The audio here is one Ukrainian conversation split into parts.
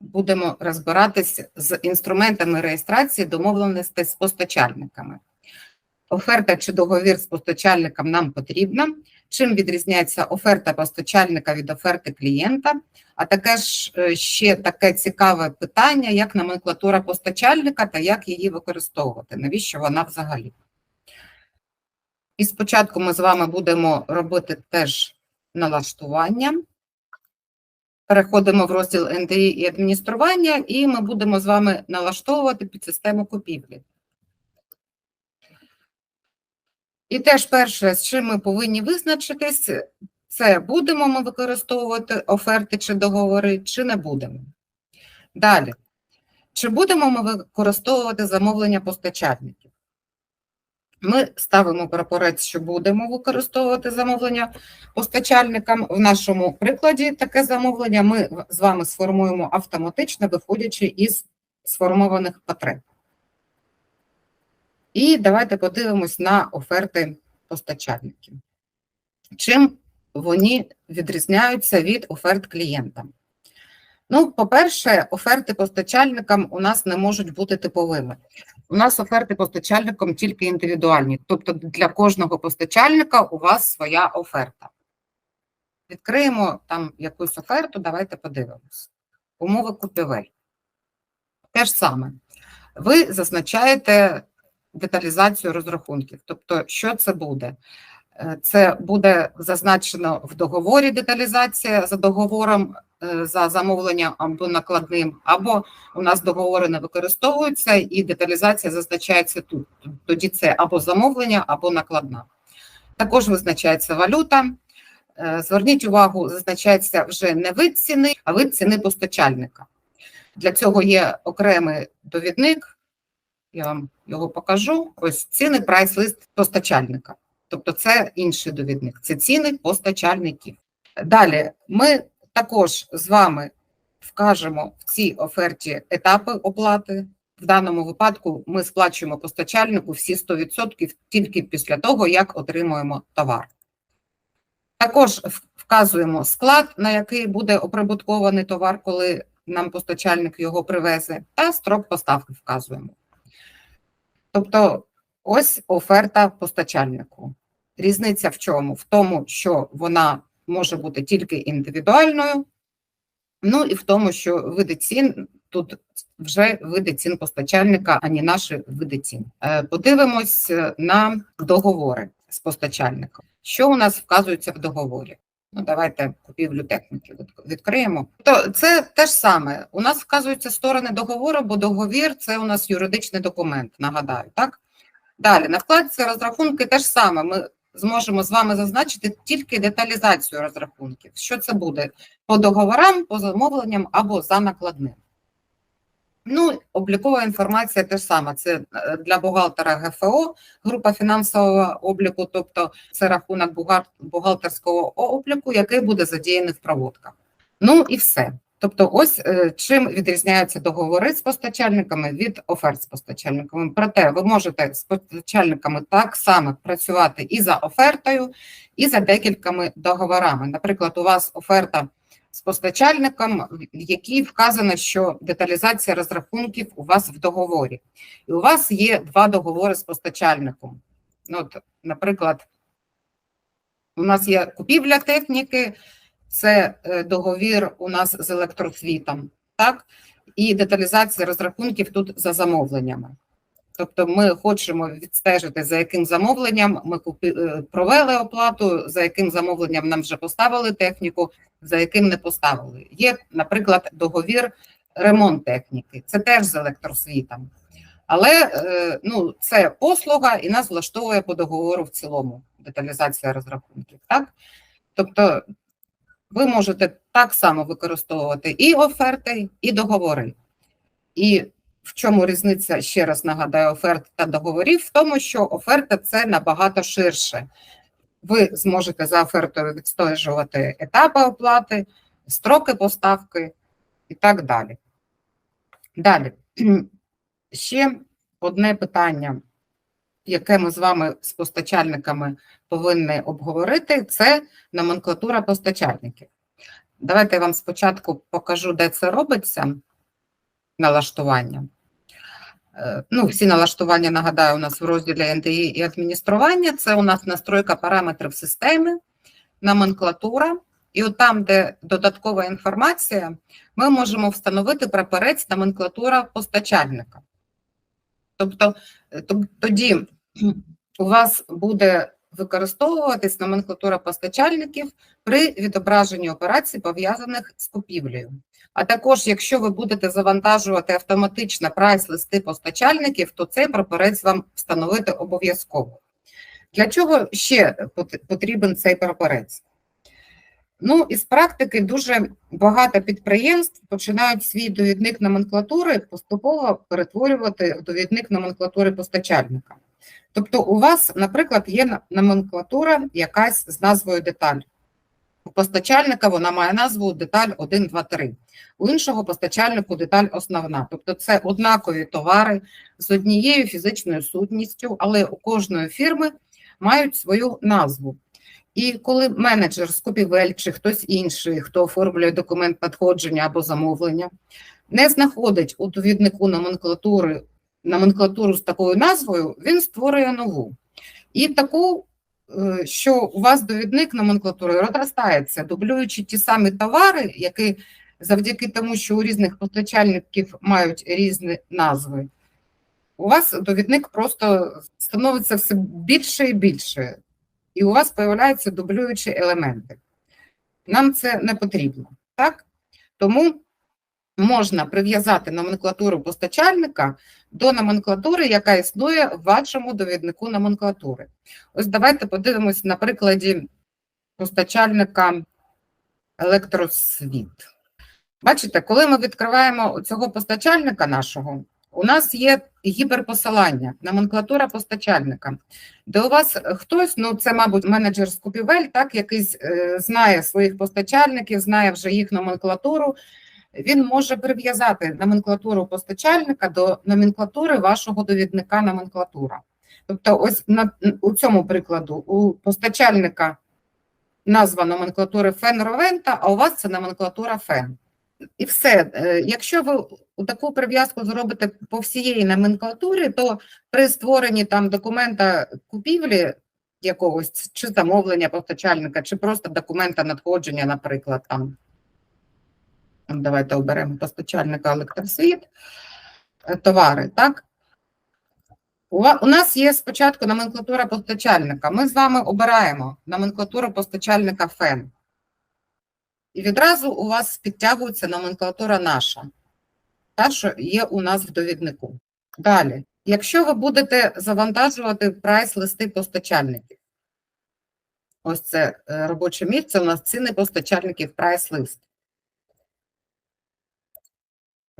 будемо розбиратись з інструментами реєстрації домовленостей з постачальниками. Оферта чи договір з постачальником нам потрібна. Чим відрізняється оферта постачальника від оферти клієнта? А таке ж е, ще таке цікаве питання, як номенклатура постачальника та як її використовувати, навіщо вона взагалі? І спочатку ми з вами будемо робити теж налаштування. Переходимо в розділ НДІ і адміністрування, і ми будемо з вами налаштовувати під систему купівлі. І теж перше, з чим ми повинні визначитись, це будемо ми використовувати оферти чи договори, чи не будемо. Далі, чи будемо ми використовувати замовлення постачальників? Ми ставимо прапорець, що будемо використовувати замовлення постачальникам. В нашому прикладі таке замовлення ми з вами сформуємо автоматично, виходячи із сформованих потреб. І давайте подивимось на оферти постачальників. Чим вони відрізняються від оферт клієнтам? Ну, по-перше, оферти постачальникам у нас не можуть бути типовими. У нас оферти постачальникам тільки індивідуальні, тобто для кожного постачальника у вас своя оферта. Відкриємо там якусь оферту, давайте подивимось. Умови купівель. Те ж саме. Ви зазначаєте деталізацію розрахунків. Тобто, що це буде? Е, Це буде зазначено в договорі деталізація за договором за замовленням або накладним, або у нас договори не використовуються і деталізація зазначається тут. Тоді це або замовлення, або накладна. Також визначається валюта. Е, Зверніть увагу, зазначається вже не вид ціни, а вид ціни постачальника. Для цього є окремий довідник. Я вам його покажу. Ось ціни прайс-лист постачальника. Тобто це інший довідник, це ціни постачальників. Далі ми також з вами вкажемо в цій оферті етапи оплати. В даному випадку ми сплачуємо постачальнику всі 100% тільки після того, як отримуємо товар. Також вказуємо склад, на який буде оприбуткований товар, коли нам постачальник його привезе, та строк поставки вказуємо. Тобто, ось оферта постачальнику. Різниця в чому? В тому, що вона може бути тільки індивідуальною, ну і в тому, що види цін тут вже види цін постачальника, а не наші види цін. Е, Подивимось е, на договори з постачальником. Що у нас вказується в договорі? Ну, давайте купівлю техніки відкриємо. То це те ж саме. У нас вказуються сторони договору, бо договір це у нас юридичний документ, нагадаю, так? Далі, на вкладці розрахунки те ж саме. Ми зможемо з вами зазначити тільки деталізацію розрахунків. Що це буде по договорам, по замовленням або за накладним. Ну, облікова інформація теж саме. Це е, для бухгалтера ГФО, група фінансового обліку, тобто це рахунок бухгалтерського обліку, який буде задіяний в проводках. Ну і все. Тобто, ось е, чим відрізняються договори з постачальниками від оферт з постачальниками. Проте ви можете з постачальниками так само працювати і за офертою, і за декількома договорами. Наприклад, у вас оферта з постачальником, в якій вказано, що деталізація розрахунків у вас в договорі. І у вас є два договори з постачальником. Ну, от, наприклад, у нас є купівля техніки, це е, договір у нас з електросвітом, так? І деталізація розрахунків тут за замовленнями. Тобто ми хочемо відстежити, за яким замовленням ми купи, е, провели оплату, за яким замовленням нам вже поставили техніку, за яким не поставили. Є, наприклад, договір ремонт техніки, це теж з електросвітом. Але е, ну, це послуга і нас влаштовує по договору в цілому деталізація розрахунків. Так? Тобто ви можете так само використовувати і оферти, і договори. І в чому різниця, ще раз нагадаю, оферт та договорів? В тому, що оферта це набагато ширше. Ви зможете за офертою відстежувати етапи оплати, строки поставки і так далі. Далі. Ще одне питання, яке ми з вами з постачальниками повинні обговорити, це номенклатура постачальників. Давайте я вам спочатку покажу, де це робиться. налаштування. Е, Ну, всі налаштування, нагадаю, у нас в розділі НДІ і адміністрування. Це у нас настройка параметрів системи, номенклатура. І от там, де додаткова інформація, ми можемо встановити прапорець номенклатура постачальника. Тобто е, тоді у вас буде використовуватись номенклатура постачальників при відображенні операцій, пов'язаних з купівлею. А також, якщо ви будете завантажувати автоматично прайс-листи постачальників, то цей прапорець вам встановити обов'язково. Для чого ще потрібен цей прапорець? Ну, із практики дуже багато підприємств починають свій довідник номенклатури поступово перетворювати в довідник номенклатури постачальника. Тобто, у вас, наприклад, є номенклатура якась з назвою деталь. У постачальника вона має назву деталь 1, 2, 3. У іншого постачальнику деталь основна. Тобто це однакові товари з однією фізичною сутністю, але у кожної фірми мають свою назву. І коли менеджер з купівель чи хтось інший, хто оформлює документ надходження або замовлення, не знаходить у довіднику номенклатури номенклатуру з такою назвою, він створює нову. І таку, е, що у вас довідник номенклатури розростається, дублюючи ті самі товари, які завдяки тому, що у різних постачальників мають різні назви, у вас довідник просто становиться все більше і більше, і у вас з'являються дублюючі елементи. Нам це не потрібно, так? Тому можна прив'язати номенклатуру постачальника до номенклатури, яка існує в вашому довіднику номенклатури. Ось давайте подивимось на прикладі постачальника електросвіт. Бачите, коли ми відкриваємо цього постачальника нашого, у нас є гіперпосилання, номенклатура постачальника, де у вас хтось, ну це, мабуть, менеджер з купівель, так, якийсь е, знає своїх постачальників, знає вже їх номенклатуру, він може прив'язати номенклатуру постачальника до номенклатури вашого довідника номенклатура. Тобто, ось на у цьому прикладу у постачальника назва номенклатури фен Ровента, а у вас це номенклатура фен. І все. Е, Якщо ви таку прив'язку зробите по всієї номенклатурі, то при створенні там документа купівлі якогось чи замовлення постачальника, чи просто документа надходження, наприклад, там Давайте оберемо постачальника електросвіт, е, товари, так? У нас є спочатку номенклатура постачальника. Ми з вами обираємо номенклатуру постачальника ФЕН. І відразу у вас підтягується номенклатура наша. Та, що є у нас в довіднику. Далі. Якщо ви будете завантажувати прайс-листи постачальників, ось це е, робоче місце, у нас ціни постачальників прайс-лист.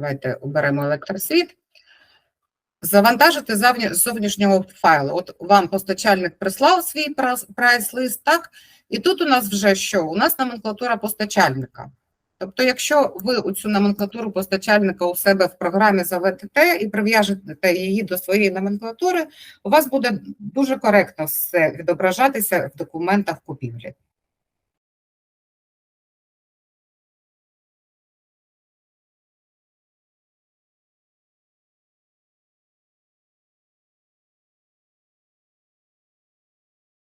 Давайте оберемо електросвіт. Завантажити зовнішнього файлу. От вам постачальник прислав свій прайс- прайс-лист, так? І тут у нас вже що? У нас номенклатура постачальника. Тобто, якщо ви цю номенклатуру постачальника у себе в програмі заведете і прив'яжете її до своєї номенклатури, у вас буде дуже коректно все відображатися в документах купівлі.